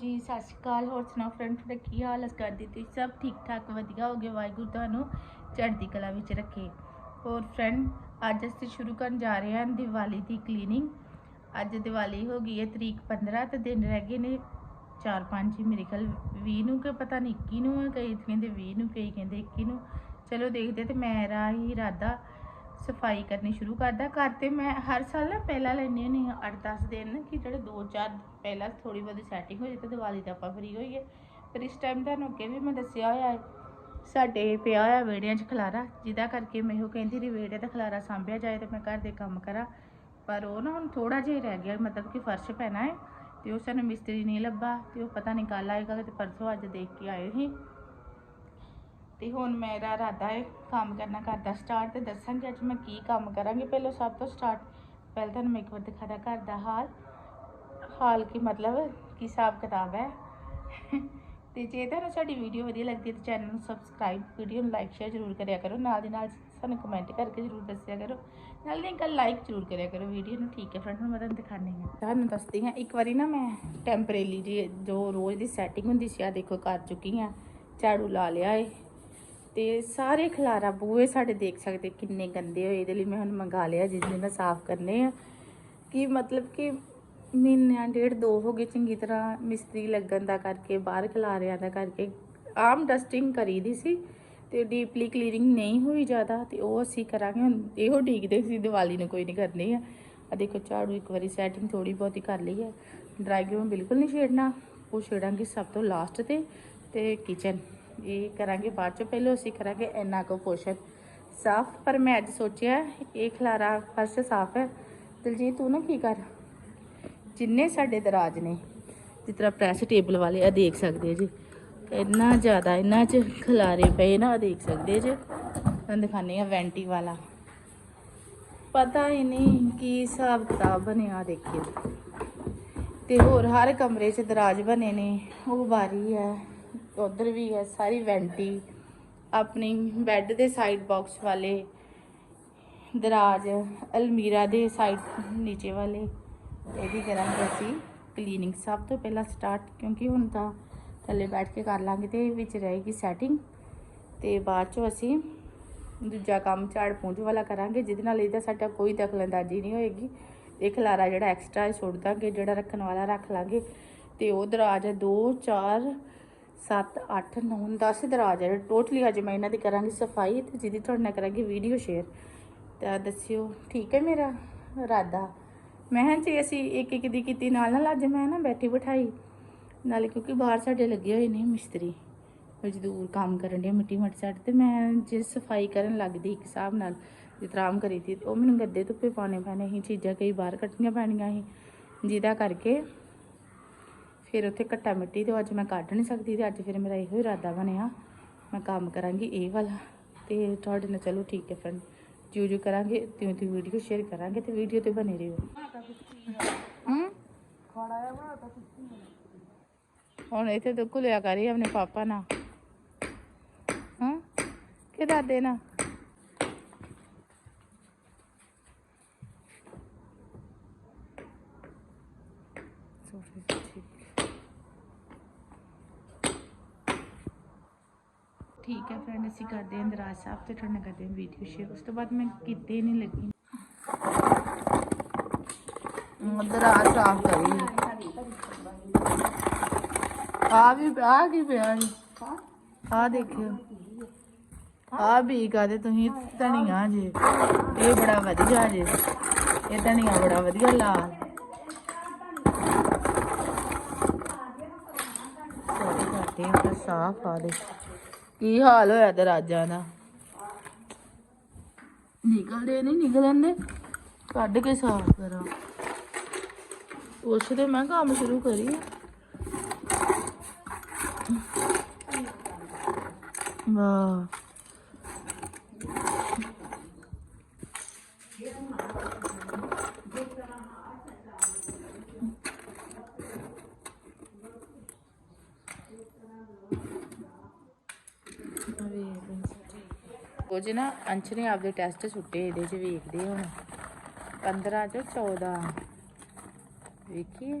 ਜੀ, ਸਤਿ ਸ਼੍ਰੀ ਅਕਾਲ। ਹੋਰ ਸੁਣਾਓ ਫਰੈਂਡ, ਤੁਹਾਡਾ ਕੀ ਹਾਲ ਹੈ ਕਰਦੀ ਤੁਸੀਂ ਸਭ ਠੀਕ ਠਾਕ? ਵਧੀਆ ਹੋਗੇ ਵਾਹਿਗੁਰੂ ਤੁਹਾਨੂੰ ਚੜ੍ਹਦੀ ਕਲਾ ਵਿੱਚ ਰੱਖੇ। ਹੋਰ ਫਰੈਂਡ, ਅੱਜ ਅਸੀਂ ਸ਼ੁਰੂ ਕਰਨ ਜਾ ਰਹੇ ਹਾਂ ਦੀਵਾਲੀ ਦੀ ਕਲੀਨਿੰਗ। ਅੱਜ ਦੀਵਾਲੀ ਹੋ ਗਈ ਹੈ ਤਰੀਕ 15 ਤੇ ਦਿਨ ਰਹਿ ਗਏ ਨੇ 4-5 ਮੇਰੇ ਖਿਆਲ 20 ਨੂੰ ਕਿ ਪਤਾ ਨਹੀਂ 21 ਨੂੰ ਹੈ ਕਈ ਕਹਿੰਦੇ 20 ਨੂੰ, ਕਈ ਕਹਿੰਦੇ 21 ਨੂੰ। ਚਲੋ ਦੇਖਦੇ ਤੇ ਮੇਰਾ ਹੀ ਇਰਾਦਾ ਸਫ਼ਾਈ ਕਰਨੀ ਸ਼ੁਰੂ ਕਰਦਾ। ਘਰ ਤੇ ਮੈਂ ਹਰ ਸਾਲ ਨਾ ਪਹਿਲਾਂ ਲੈਂਦੀ ਹੁੰਦੀ ਹਾਂ 8-10 ਦਿਨ, ਕਿ ਜਿਹੜੇ 2-4 ਪਹਿਲਾਂ ਥੋੜੀ ਬਹੁਤੀ ਸੈਟਿੰਗ ਹੋ ਜਾਏ ਤੇ ਦੀਵਾਲੀ 'ਤੇ ਆਪਾਂ ਫਰੀ ਹੋਈਏ। ਪਰ ਇਸ ਟਾਈਮ ਤੁਹਾਨੂੰ ਅੱਗੇ ਵੀ ਮੈਂ ਦੱਸਿਆ ਹੋਇਆ ਹੈ, ਸਾਡੇ ਪਿਆ ਹੋਇਆ ਵਿਹੜਿਆਂ 'ਚ ਖਲਾਰਾ, ਜਿਹਦਾ ਕਰਕੇ ਮੈਂ ਉਹ ਕਹਿੰਦੀ ਰਹੀ, ਵਿਹੜੇ ਦਾ ਖਲਾਰਾ ਸਾਂਭਿਆ ਜਾਏ ਤੇ ਮੈਂ ਘਰ ਦੇ ਕੰਮ ਕਰਾਂ। ਪਰ ਉਹ ਨਾ ਹੁਣ ਥੋੜਾ ਜਿਹਾ ਰਹਿ ਗਿਆ, ਮਤਲਬ ਕਿ ਫਰਸ਼ ਪੈਣਾ ਹੈ, ਤੇ ਉਹ ਸਾਨੂੰ ਮਿਸਤਰੀ ਨਹੀਂ ਲੱਭਾ, ਤੇ ਉਹ ਪਤਾ ਨਹੀਂ ਕੱਲ ਆਏਗਾ ਤੇ ਪਰਸੋਂ ਅੱਜ ਦੇਖ ਕੇ ਆਏ ਸੀ। ਤੇ ਹੁਣ ਮੇਰਾ ਇਰਾਦਾ ਹੈ ਕੰਮ ਕਰਨਾ ਘਰ ਦਾ ਸਟਾਰਟ ਤੇ ਦੱਸਾਂਗੇ ਅੱਜ ਮੈਂ ਕੀ ਕੰਮ ਕਰਾਂਗੀ। ਪਹਿਲਾਂ ਸਭ ਤੋਂ ਸਟਾਰਟ ਪਹਿਲਾਂ ਤੁਹਾਨੂੰ ਮੈਂ ਇੱਕ ਵਾਰ ਦਿਖਾਦਾ ਘਰ ਦਾ ਹਾਲ। ਹਾਲ ਕੀ ਮਤਲਬ, ਕੀ ਹਿਸਾਬ ਕਿਤਾਬ ਹੈ। ਤੇ ਜੇ ਤੁਹਾਨੂੰ ਸਾਡੀ ਵੀਡੀਓ ਵਧੀਆ ਲੱਗਦੀ ਹੈ ਤਾਂ ਚੈਨਲ ਨੂੰ ਸਬਸਕ੍ਰਾਈਬ ਵੀਡੀਓ ਨੂੰ ਲਾਈਕ ਸ਼ੇਅਰ ਜ਼ਰੂਰ ਕਰਿਆ ਕਰੋ। ਨਾਲ ਦੀ ਨਾਲ ਸਾਨੂੰ ਕਮੈਂਟ ਕਰਕੇ ਜ਼ਰੂਰ ਦੱਸਿਆ ਕਰੋ। ਨਾਲ ਦੀ ਗੱਲ ਲਾਈਕ ਜ਼ਰੂਰ ਕਰਿਆ ਕਰੋ ਵੀਡੀਓ ਨੂੰ। ਠੀਕ ਹੈ ਫਰੈਂਡ ਨੂੰ ਮੈਂ ਤੁਹਾਨੂੰ ਦਿਖਾਣੀ ਹੈ। ਤੁਹਾਨੂੰ ਦੱਸਦੀ ਹਾਂ, ਇੱਕ ਵਾਰੀ ਨਾ ਮੈਂ ਟੈਂਪਰੇਰੀ ਜੀ ਜੋ ਰੋਜ਼ ਦੀ ਸੈਟਿੰਗ ਹੁੰਦੀ ਸੀ ਆ ਦੇਖੋ ਕਰ ਚੁੱਕੀ ਹਾਂ, ਝਾੜੂ ਲਾ ਲਿਆ ਏ। ਤੇ ਸਾਰੇ ਖਲਾਰਾ ਬੂਹੇ ਸਾਡੇ ਦੇਖ ਸਕਦੇ ਕਿੰਨੇ ਗੰਦੇ ਹੋਏ, ਇਹਦੇ ਲਈ ਮੈਂ ਹੁਣ ਮੰਗਾ ਲਿਆ, ਜਿਸ ਦਿਨ ਮੈਂ ਸਾਫ਼ ਕਰਨੇ ਆ। ਕਿ ਮਤਲਬ ਕਿ ਮਹੀਨਿਆਂ ਡੇਢ ਦੋ ਹੋ ਗਏ ਚੰਗੀ ਤਰ੍ਹਾਂ ਮਿਸਤਰੀ ਲੱਗਣ ਦਾ ਕਰਕੇ, ਬਾਹਰ ਖਲਾਰਿਆਂ ਦਾ ਕਰਕੇ, ਆਮ ਡਸਟਿੰਗ ਕਰੀ ਦੀ ਸੀ ਤੇ ਡੀਪਲੀ ਕਲੀਨਿੰਗ ਨਹੀਂ ਹੋਈ ਜ਼ਿਆਦਾ ਤੇ ਉਹ ਅਸੀਂ ਕਰਾਂਗੇ। ਹੁਣ ਇਹੋ ਡੀਕਦੇ ਸੀ, ਦੀਵਾਲੀ ਨੂੰ ਕੋਈ ਨਹੀਂ ਕਰਨੀ ਆ। ਆ ਦੇਖੋ, ਝਾੜੂ ਇੱਕ ਵਾਰੀ ਸੈਟਿੰਗ ਥੋੜੀ ਬਹੁਤੀ ਕਰ ਲਈ ਹੈ ਡਰਾਈ ਰੂਮ ਬਿਲਕੁਲ ਨਹੀਂ ਛੇੜਨਾ, ਉਹ ਛੇੜਾਂਗੇ ਸਭ ਤੋਂ ਲਾਸਟ ਤੇ ਤੇ ਕਿਚਨ ਇਹ ਕਰਾਂਗੇ, ਬਾਅਦ ਚ ਪਹਿਲਾਂ ਅਸੀਂ ਕਰਾਂਗੇ ਇੰਨਾ ਕੁ ਪੋਸ਼ਨ ਸਾਫ਼, ਪਰ ਮੈਂ ਅੱਜ ਸੋਚਿਆ, ਇਹ ਖਲਾਰਾ ਫਰਸ਼ ਸਾਫ਼ ਹੈ। ਦਿਲਜੀਤ, ਤੂੰ ਨਾ ਕੀ ਕਰ? ਜਿੰਨੇ ਸਾਡੇ ਦਰਾਜ ਨੇ, ਜਿਸ ਤਰ੍ਹਾਂ ਪ੍ਰੈਸ ਟੇਬਲ ਵਾਲੇ ਆ ਦੇਖ ਸਕਦੇ ਜੀ। ਇੰਨਾ ਜ਼ਿਆਦਾ ਇਹਨਾਂ 'ਚ ਖਲਾਰੇ ਪਏ ਨਾ ਦੇਖ ਸਕਦੇ ਜੀ। ਤੁਹਾਨੂੰ ਦਿਖਾਉਂਦੇ ਆ ਵੈਂਟੀ ਵਾਲਾ। ਪਤਾ ਹੀ ਨਹੀਂ ਕੀ ਹਿਸਾਬ ਕਿਤਾਬ ਬਣਿਆ ਦੇਖਿਓ ਤੇ ਹੋਰ ਹਰ ਕਮਰੇ 'ਚ ਦਰਾਜ ਬਣੇ ਨੇ, ਉਹ ਬਾਰੀ ਹੈ। ਉਧਰ ਵੀ ਹੈ ਸਾਰੀ ਵੈਂਟੀ, ਆਪਣੀ ਬੈੱਡ ਦੇ ਸਾਈਡ ਬਾਕਸ ਵਾਲੇ, ਦਰਾਜ, ਅਲਮੀਰਾ ਦੇ ਸਾਈਡ ਨੀਚੇ ਵਾਲੇ। ਇਹਦੀ ਕਰਾਂਗੇ ਅਸੀਂ ਕਲੀਨਿੰਗ ਸਭ ਤੋਂ ਪਹਿਲਾਂ ਸਟਾਰਟ ਕਿਉਂਕਿ ਹੁਣ ਤਾਂ ਥੱਲੇ ਬੈਠ ਕੇ ਕਰ ਲਾਂਗੇ ਤੇ ਵਿੱਚ ਰਹੇਗੀ ਸੈਟਿੰਗ ਤੇ ਬਾਅਦ ਚੋਂ ਅਸੀਂ ਦੂਜਾ ਕੰਮ ਝਾੜ ਪੂੰਝ ਵਾਲਾ ਕਰਾਂਗੇ, ਜਿਹਦੇ ਨਾਲ ਇਹਦਾ ਸਾਡਾ ਕੋਈ ਦਖਲਅੰਦਾਜ਼ੀ ਨਹੀਂ ਹੋਏਗੀ। ਇਹ ਖਲਾਰਾ ਜਿਹੜਾ ਐਕਸਟਰਾ ਸੁੱਟ ਦਾਂਗੇ, ਜਿਹੜਾ ਰੱਖਣ ਵਾਲਾ ਰੱਖ ਲਾਂਗੇ। ਤੇ ਉਹ ਦਰਾਜ 2 4 7 8 9 10 ਦਰਾਜ ਹੈ ਟੋਟਲੀ ਅੱਜ ਮੈਂ ਇਹਨਾਂ ਦੀ ਕਰਾਂਗੀ ਸਫ਼ਾਈ ਤੇ ਜਿਹਦੀ ਤੁਹਾਡੇ ਨਾਲ ਕਰਾਂਗੀ ਵੀਡੀਓ ਸ਼ੇਅਰ ਤਾਂ ਦੱਸਿਓ, ਠੀਕ ਹੈ ਮੇਰਾ ਇਰਾਦਾ ਮੈਂ ਕਿਹਾ ਜੇ ਅਸੀਂ ਇੱਕ ਇੱਕ ਦੀ ਕੀਤੀ, ਨਾਲ ਨਾਲ ਅੱਜ ਮੈਂ ਨਾ ਬੈਠੀ ਬਿਠਾਈ। ਨਾਲੇ ਕਿਉਂਕਿ ਬਾਹਰ ਸਾਡੇ ਲੱਗੇ ਹੋਏ ਨੇ ਮਿਸਤਰੀ, ਮਜ਼ਦੂਰ ਕੰਮ ਕਰਨ ਦੇ ਮਿੱਟੀ ਮੱਟ ਸਾਡੇ ਤੇ, ਮੈਂ ਜੇ ਸਫ਼ਾਈ ਕਰਨ ਲੱਗਦੀ ਇੱਕ ਹਿਸਾਬ ਨਾਲ ਜਿਤਰਾਮ ਕਰੀ ਤੀ ਉਹ ਮੈਨੂੰ ਗੱਦੇ ਧੁੱਪੇ ਪਾਉਣੇ ਪੈਣੇ ਸੀ, ਚੀਜ਼ਾਂ ਕਈ ਬਾਹਰ ਕੱਢਣੀਆਂ ਪੈਣੀਆਂ ਸੀ। ਜਿਹਦਾ ਕਰਕੇ ਫਿਰ ਉੱਥੇ ਘੱਟਾ ਮਿੱਟੀ ਤੇ ਅੱਜ ਮੈਂ ਕੱਢ ਨਹੀਂ ਸਕਦੀ ਤੇ ਅੱਜ ਫਿਰ ਮੇਰਾ ਇਹੋ ਇਰਾਦਾ ਬਣਿਆ। ਮੈਂ ਕੰਮ ਕਰਾਂਗੀ ਇਹ ਵਾਲਾ। ਤੇ ਤੁਹਾਡੇ ਨਾਲ ਚਲੋ ਠੀਕ ਹੈ ਫਰੈਂਡ ਜਿਉਂ ਜਿਉਂ ਕਰਾਂਗੇ, ਤਿਉਂ ਤਿਉਂ ਵੀਡੀਓ ਸ਼ੇਅਰ ਕਰਾਂਗੇ ਤੇ ਵੀਡੀਓ ਤੇ ਬਣੇ ਰਹੋ। ਹੂੰ? ਹੁਣ ਇੱਥੇ ਤਾਂ ਘੁਲਿਆ ਕਰੀ ਆਪਣੇ ਪਾਪਾ ਨਾਲ। ਹਾਂ? ਕਿ ਦਾਦੇ ਨਾਲ? ਸੋਫੇ ਠੀਕ। ਠੀਕ ਹੈ ਫਰੈਂਡ ਅਸੀਂ ਕਰਦੇ ਹਾਂ ਦਰਾਜ ਸਾਹਿਬ ਤੇ ਤੁਹਾਡੇ ਨਾਲ ਕਰਦੇ ਹਾਂ ਵੀਡੀਓ ਸ਼ੇਅਰ ਉਸ ਤੋਂ ਬਾਅਦ ਮੈਂ ਕਿਤੇ ਨਹੀਂ ਲੱਗੀ। ਦਰਾਜ ਸਾਫ਼ ਕਰੀ ਆ ਵੀ, ਆ ਕੀ ਪਿਆ ਜੀ? ਆ ਦੇਖਿਓ। ਆ ਵੀ ਕਾਦੇ ਤੁਸੀਂ ਧਨੀਆ ਜੇ। ਇਹ ਬੜਾ ਵਧੀਆ ਜੇ। ਇਹ ਧਨੀਆ ਬੜਾ ਵਧੀਆ ਲਾਲ। ਕਰਦੇ ਆ ਸਾਫ਼ ਆ ਦੇ। ਕੀ ਹਾਲ ਹੋਇਆ ਦਰਾਜਾਂ ਦਾ? ਨਿਕਲਦੇ ਨਹੀਂ ਨਿਕਲਣ ਦੇ। ਕੱਢ ਕੇ ਸਾਫ਼ ਕਰਾਂ। ਉਸ ਦੇ ਮੈਂ ਕੰਮ ਸ਼ੁਰੂ ਕਰੀ ਵਾਹ। ਕੁਝ ਨਾ ਅੰਸ਼ ਨੇ ਆਪਦੇ ਟੈਸਟ ਸੁੱਟੇ ਇਹਦੇ 'ਚ ਵੇਖਦੇ ਹੁਣ। 15 ਚੋਂ 14 ਵੇਖੀਏ।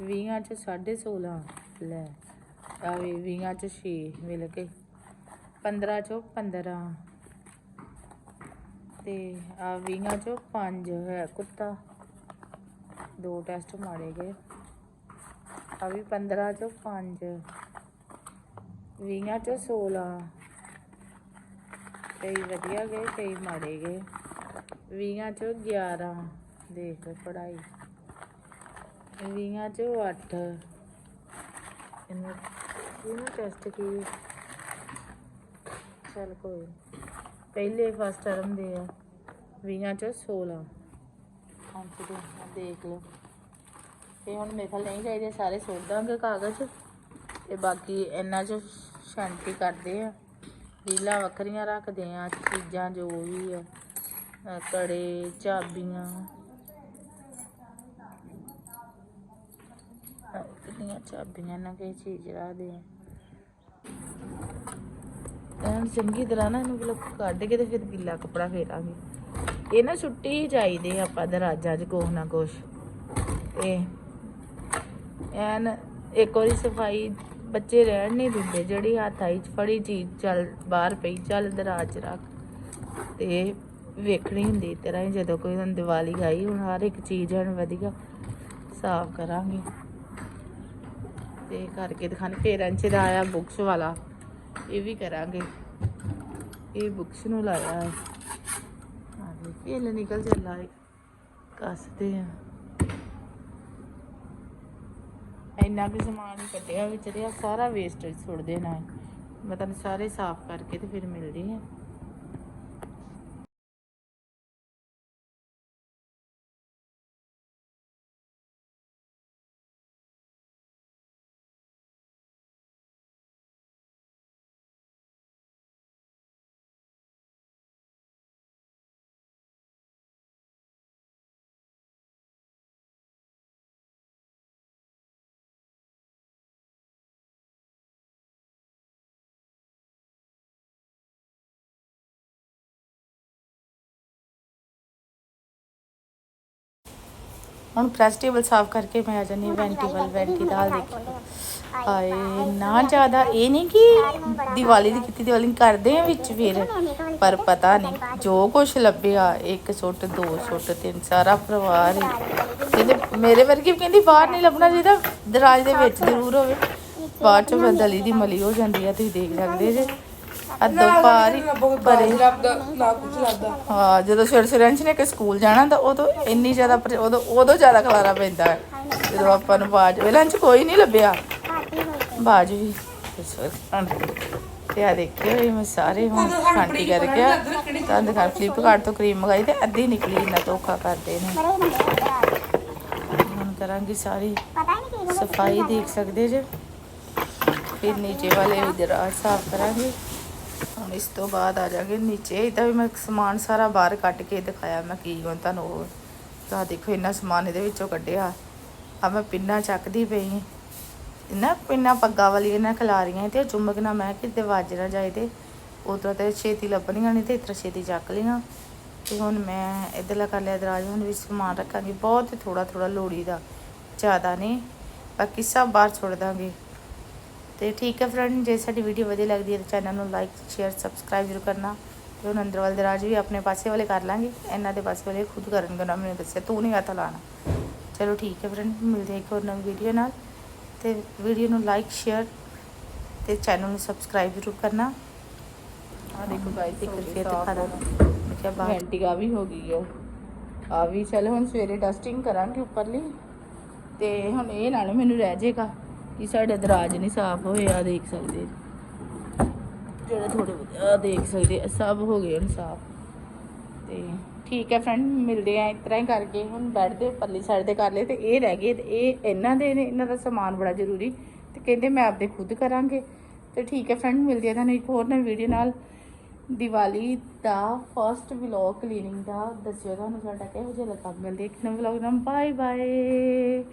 ਵੀਹਾਂ ਚ 16.5 ਲੈ, ਆ ਵੀ ਵੀਹਾਂ ਚ 6 ਮਿਲ ਕੇ। 15 ਚੋਂ 15 ਤੇ ਆ ਵੀਹਾਂ ਚੋਂ 5 ਹੈ ਕੁੱਤਾ। ਦੋ ਟੈਸਟ ਮਾਰੇ ਗਏ। ਆ ਵੀ 15 ਚੋਂ 5 ਵੀਹਾਂ ਚੋਂ 16 ਕਈ ਵਧੀਆ ਗਏ, ਕਈ ਮਾੜੇ ਗਏ। ਵੀਹਾਂ ਚੋਂ 11 ਦੇਖ ਪੜਾਈ ਵੀਹਾਂ ਚੋਂ 8 ਇਹਨੂੰ ਇਹਨੂੰ ਟੈਸਟ ਕੀ? ਚੱਲ ਕੋਈ ਪਹਿਲੇ ਫਸਟ ਟਰਮ ਦੇ ਆ। ਵੀਹਾਂ ਚੋਂ 16 ਹਾਂ ਦੇਖ ਲਓ। ਇਹ ਹੁਣ ਮੇਰੇ ਖਿਆਲ ਨਹੀਂ ਚਾਹੀਦੇ, ਸਾਰੇ ਸੁੱਟ ਦਾਂਗੇ ਕਾਗਜ਼। ਤੇ ਬਾਕੀ ਇਹਨਾਂ 'ਚੋਂ ਸ਼ਾਂਤੀ ਕਰਦੇ ਆ। ਰੀਲਾਂ ਵੱਖਰੀਆਂ ਰੱਖਦੇ ਆ ਚੀਜ਼ਾਂ ਜੋ ਵੀ ਆ ਕੜੇ, ਚਾਬੀਆਂ। ਕਿੰਨੀਆਂ ਚਾਬੀਆਂ ਨਾ ਕਿਸੇ ਚੀਜ਼ ਰੱਖਦੇ ਆ। ਐਨ ਚੰਗੀ ਤਰ੍ਹਾਂ ਨਾ ਇਹਨੂੰ ਪਹਿਲਾਂ ਕੱਢ ਕੇ ਤੇ ਫਿਰ ਗਿੱਲਾ ਕੱਪੜਾ ਫੇਰਾਂਗੇ। ਇਹ ਨਾ ਛੁੱਟੀ ਹੀ ਚਾਹੀਦੇ ਆਪਾਂ ਦਰਾਜਾਂ 'ਚ ਕੁਛ ਨਾ ਕੁਛ। ਇਹ ਐਨ ਇੱਕ ਵਾਰੀ ਸਫ਼ਾਈ ਬੱਚੇ ਰਹਿਣ ਨਹੀਂ ਦਿੰਦੇ, ਜਿਹੜੀ ਹੱਥ ਆਈ 'ਚ ਫੜੀ ਚੀਜ਼, ਚੱਲ ਬਾਹਰ ਪਈ, ਚੱਲ ਦਰਾਜ ਰੱਖ। ਤੇ ਵੇਖਣੀ ਹੁੰਦੀ ਤਰ੍ਹਾਂ ਹੀ, ਜਦੋਂ ਕੋਈ ਹੁਣ ਦੀਵਾਲੀ ਆਈ, ਹੁਣ ਹਰ ਇੱਕ ਚੀਜ਼ ਹੁਣ ਵਧੀਆ ਸਾਫ਼ ਕਰਾਂਗੇ। ਤੇ ਕਰਕੇ ਦਿਖਾਣੇ ਫੇਰ ਅੰਚ ਦਾ ਆਇਆ ਬੁੱਕਸ ਵਾਲਾ, ਇਹ ਵੀ ਕਰਾਂਗੇ। ਇਹ ਬੁੱਕਸ ਨੂੰ ਲਾਇਆ। ਹੈ ਆ ਦੇਖ ਇਹ ਨਿਕਲ ਚੱਲਾ ਹੈ ਕੱਸਦੇ ਆ। ਇੰਨਾ ਵੀ ਸਮਾਨ ਕੱਢਿਆ ਵਿੱਚ ਰਿਹਾ ਸਾਰਾ ਵੇਸਟ ਸੁੱਟ ਦੇਣਾ ਮੈਂ ਤੁਹਾਨੂੰ ਸਾਰੇ ਸਾਫ਼ ਕਰਕੇ ਤੇ ਫਿਰ ਮਿਲਦੀ ਹਾਂ। ਹੁਣ ਪ੍ਰੈਸ ਟੇਬਲ ਸਾਫ਼ ਕਰਕੇ ਮੈਂ ਆ ਜਾਨੀ ਵੈਂਟੀ ਵੱਲ ਵੈਂਟੀ ਦਾ ਹਾਲ ਦੇਖੀ। ਹਾਏ ਨਾ ਜ਼ਿਆਦਾ। ਇਹ ਨਹੀਂ ਕਿ ਦੀਵਾਲੀ ਦੀ ਕੀਤੀ ਦੀਵਾਲੀ ਕਰਦੇ ਆ ਵਿੱਚ ਫਿਰ ਪਰ ਪਤਾ ਨਹੀਂ ਜੋ ਕੁਛ ਲੱਭਿਆ ਇੱਕ ਸੁੱਟ ਦੋ ਸੁੱਟ ਤਿੰਨ ਸਾਰਾ ਪਰਿਵਾਰ ਹੀ। ਕਹਿੰਦੇ ਮੇਰੇ ਵਰਗੀ ਵੀ ਕਹਿੰਦੀ ਬਾਹਰ ਨਹੀਂ ਲੱਭਣਾ ਚਾਹੀਦਾ ਦਰਾਜ ਦੇ ਵਿੱਚ ਜ਼ਰੂਰ ਹੋਵੇ। ਬਾਹਰ ਚ ਬਦਲੀ ਦੀ ਮਲੀ ਹੋ ਜਾਂਦੀ ਆ ਤੁਸੀਂ ਦੇਖ ਸਕਦੇ ਜੇ। ਅੱਧੋ ਪਾਰ ਹੀ ਨਾ ਕੁਝ ਲੱਭਦਾ ਹਾਂ ਜਦੋਂ ਸਵੇਰੇ ਸਵੇਰੇ ਅੰਸ਼ ਨੇ ਕਿ ਸਕੂਲ ਜਾਣਾ ਤਾਂ ਉਦੋਂ ਇੰਨੀ ਜ਼ਿਆਦਾ ਪਰ- ਉਦੋਂ ਉਦੋਂ ਜ਼ਿਆਦਾ ਖਲਾਰਾ ਪੈਂਦਾ ਹੈ। ਜਦੋਂ ਆਪਾਂ ਨੂੰ ਬਾਜ ਵੇਲੇ ਅੰਸ਼ ਕੋਈ ਨਹੀਂ ਲੱਭਿਆ। ਬਾਜ ਵੀ ਤੇ ਆ ਦੇਖਿਓ ਇਹ ਮੈਂ ਸਾਰੇ ਹੁਣ ਛਾਂਟੀ ਕਰਕੇ ਆ। ਤਾਂ ਦੁਕਾਨ ਫਲਿੱਪਕਾਰਟ ਤੋਂ ਕਰੀਮ ਮੰਗਾਈ ਤੇ ਅੱਧੀ ਨਿਕਲੀ ਇੰਨਾ ਧੋਖਾ ਕਰਦੇ ਨੇ। ਹੁਣ। ਕਰਾਂਗੀ ਸਾਰੀ ਸਫ਼ਾਈ ਦੇਖ ਸਕਦੇ ਜੇ। ਫਿਰ ਨੀਚੇ ਵਾਲੇ ਵੀ ਜਰਾ ਸਾਫ਼ ਕਰਾਂਗੇ। ਹੁਣ ਇਸ ਤੋਂ ਬਾਅਦ ਆ ਜਾਗੇ ਨੀਚੇ। ਇਹਦਾ ਵੀ ਮੈਂ ਸਮਾਨ ਸਾਰਾ ਬਾਹਰ ਕੱਢ ਕੇ ਦਿਖਾਇਆ। ਮੈਂ ਕੀ ਹੁਣ ਤੁਹਾਨੂੰ ਉਹ, ਤਾਂ ਦੇਖੋ ਇੰਨਾ ਸਮਾਨ ਇਹਦੇ ਵਿੱਚੋਂ ਕੱਢਿਆ। ਆ ਮੈਂ ਪਿੰਨਾ ਚੱਕਦੀ ਪਈ ਹਾਂ। ਇਹਨਾਂ ਪਿੰਨਾ ਪੱਗਾ ਵਾਲੀ ਇਹਨਾਂ ਖਿਲਾਰੀਆਂ ਤੇ ਉਹ ਚੁੰਮਕ ਨਾ ਮੈਂ ਕਿਤੇ ਵੱਜ ਨਾ ਜਾਏ ਤੇ। ਉਦੋਂ ਤੇ ਛੇਤੀ ਲੱਭਣੀਆਂ ਨਹੀਂ ਤੇ ਇਤਰਾ ਛੇਤੀ ਚੱਕ ਲਈਆਂ। ਤੇ ਹੁਣ ਮੈਂ ਇੱਧਰਲਾ ਕਰ ਲਿਆ ਦਰਾਜ, ਹੁਣ ਵੀ ਸਮਾਨ ਰੱਖਾਂਗੀ। ਬਹੁਤ ਥੋੜਾ ਥੋੜਾ ਲੋੜੀ ਦਾ ਜ਼ਿਆਦਾ ਨਹੀਂ। ਬਾਕੀ ਸਭ ਬਾਹਰ ਛੋੜ ਦਾਂਗੇ। ਤੇ ਠੀਕ ਹੈ ਫਰੈਂਡ ਜੇ ਸਾਡੀ ਵੀਡੀਓ ਵਧੀਆ ਲੱਗਦੀ ਹੈ ਤਾਂ ਚੈਨਲ ਨੂੰ ਲਾਈਕ ਸ਼ੇਅਰ ਸਬਸਕ੍ਰਾਈਬ ਜ਼ਰੂਰ ਕਰਨਾ ਤੇ ਹੁਣ ਅੰਦਰ ਵਾਲੇ ਦਰਾਜ ਵੀ ਆਪਣੇ ਪਾਸੇ ਵਾਲੇ ਕਰ ਲਾਂਗੇ। ਇਹਨਾਂ ਦੇ ਪਾਸੇ ਵਾਲੇ ਖੁਦ ਕਰਨਗੇ ਨਾ ਮੈਨੂੰ ਦੱਸਿਆ ਤੂੰ ਨਹੀਂ ਹੱਥ ਲਾਣਾ ਚਲੋ ਠੀਕ ਹੈ ਫਰੈਂਡ ਮਿਲਦੇ ਹਾਂ ਇੱਕ ਹੋਰ ਨਵੀਂ ਵੀਡੀਓ ਨਾਲ ਤੇ ਵੀਡੀਓ ਨੂੰ ਲਾਈਕ ਸ਼ੇਅਰ ਤੇ ਚੈਨਲ ਨੂੰ ਸਬਸਕ੍ਰਾਈਬ ਜ਼ਰੂਰ ਕਰਨਾ। ਆ ਦੇਖੋ ਗਾਇਸ ਇੱਕ ਫਿਰ ਦਿਖਾ ਦਾਂ ਮੈਂ ਕਿਹਾ ਬਾਹਰ ਵੈਂਟੀਗਾ ਵੀ ਹੋ ਗਈ ਹੈ ਆ ਵੀ ਚਲ ਹੁਣ ਸਵੇਰੇ ਡਸਟਿੰਗ ਕਰਾਂਗੇ ਉੱਪਰਲੀ। ਤੇ ਹੁਣ ਇਹ ਨਾਲ ਮੈਨੂੰ ਰਹਿ ਜਾਏਗਾ। ਕਿ ਸਾਡੇ ਦਰਾਜ ਨਹੀਂ ਸਾਫ਼ ਹੋਏ ਆ ਦੇਖ ਸਕਦੇ। ਜੀ। ਜਿਹੜੇ ਥੋੜੇ ਆ ਦੇਖ ਸਕਦੇ ਸਭ ਹੋ ਗਏ ਹੁਣ ਸਾਫ਼। ਤੇ ਠੀਕ ਹੈ ਫਰੈਂਡ ਮਿਲਦੇ ਆ ਇਸ ਤਰ੍ਹਾਂ ਹੀ ਕਰਕੇ। ਹੁਣ ਬੈੱਡ ਦੇ ਉੱਪਰਲੀ ਸਾਈਡ ਤੇ ਕਰ ਲਏ ਤੇ ਇਹ ਰਹਿ ਗਏ ਤੇ ਇਹ ਇਹਨਾਂ ਦੇ ਨੇ, ਇਹਨਾਂ ਦਾ ਸਮਾਨ ਬੜਾ ਜ਼ਰੂਰੀ। ਤੇ ਕਹਿੰਦੇ ਮੈਂ ਆਪਦੇ ਖੁਦ ਕਰਾਂਗੇ। ਤੇ ਠੀਕ ਹੈ ਫਰੈਂਡ ਮਿਲਦੇ ਆ ਤੁਹਾਨੂੰ ਇੱਕ ਹੋਰ ਨਵੀਂ ਵੀਡੀਓ ਨਾਲ। ਦੀਵਾਲੀ ਦਾ ਫਰਸਟ ਵਲੌਗ ਕਲੀਨਿੰਗ ਦਾ ਦੱਸਿਓ ਤੁਹਾਨੂੰ ਸਾਡਾ ਕਿਹੋ ਜਿਹਾ ਲੱਗਾ। ਮਿਲਦੇ ਇੱਕ ਨਵੇਂ ਵਲੌਗ ਨਾਲ। Bye bye